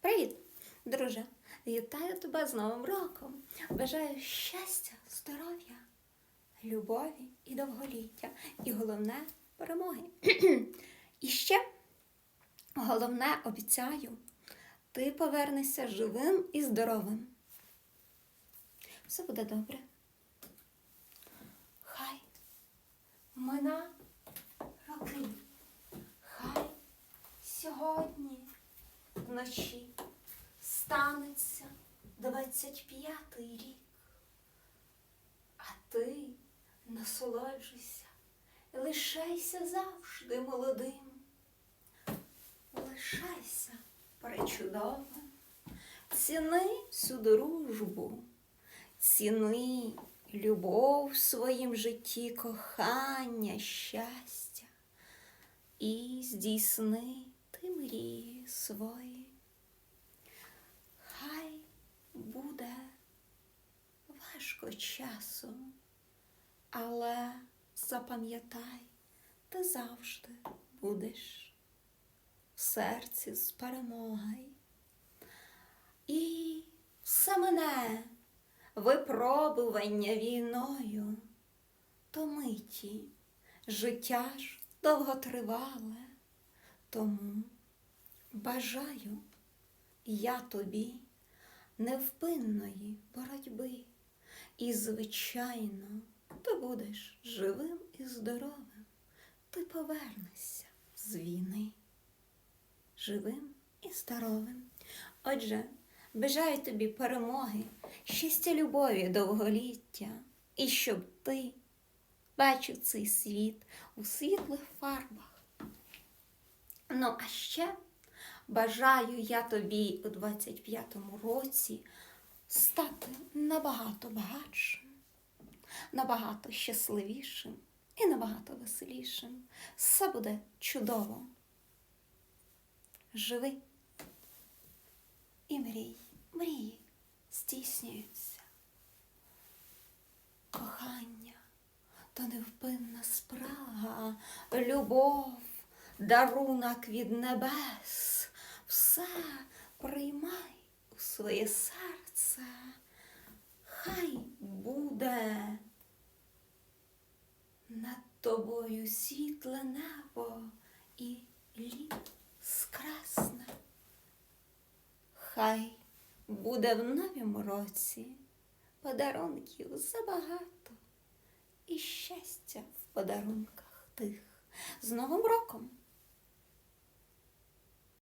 Привіт, друже! Вітаю тебе з Новим роком! Бажаю щастя, здоров'я, любові і довголіття. І головне перемоги. І ще головне обіцяю, ти повернешся живим і здоровим. Все буде добре. Хай мина роки. Хай сьогодні вночі станеться 25-й рік. А ти насолоджуйся, лишайся завжди молодим. Лишайся пречудовим, ціни всю дружбу, ціни любов в своїм житті, кохання, щастя і здійсни ти мрії свої. Хай буде важко часом, але запам'ятай, ти завжди будеш в серці з перемогою. І все мене випробування війною, то миті життя ж довготривале, тому бажаю я тобі невпинної боротьби, і, звичайно, ти будеш живим і здоровим, ти повернешся з війни, живим і здоровим. Отже, бажаю тобі перемоги, щастя, любові, довголіття, і щоб ти бачив цей світ у світлих фарбах. Ну, а ще бажаю я тобі у 25-му році стати набагато багатшим, набагато щасливішим і набагато веселішим. Все буде чудово. Живи і мрій, мрії здійснюються. Кохання то невпинна спрага, любов, дарунок від небес. Все приймай у своє серце, хай буде над тобою світле небо і літ скрасне. Хай буде в новім році подарунків забагато і щастя в подарунках тих. З Новим роком!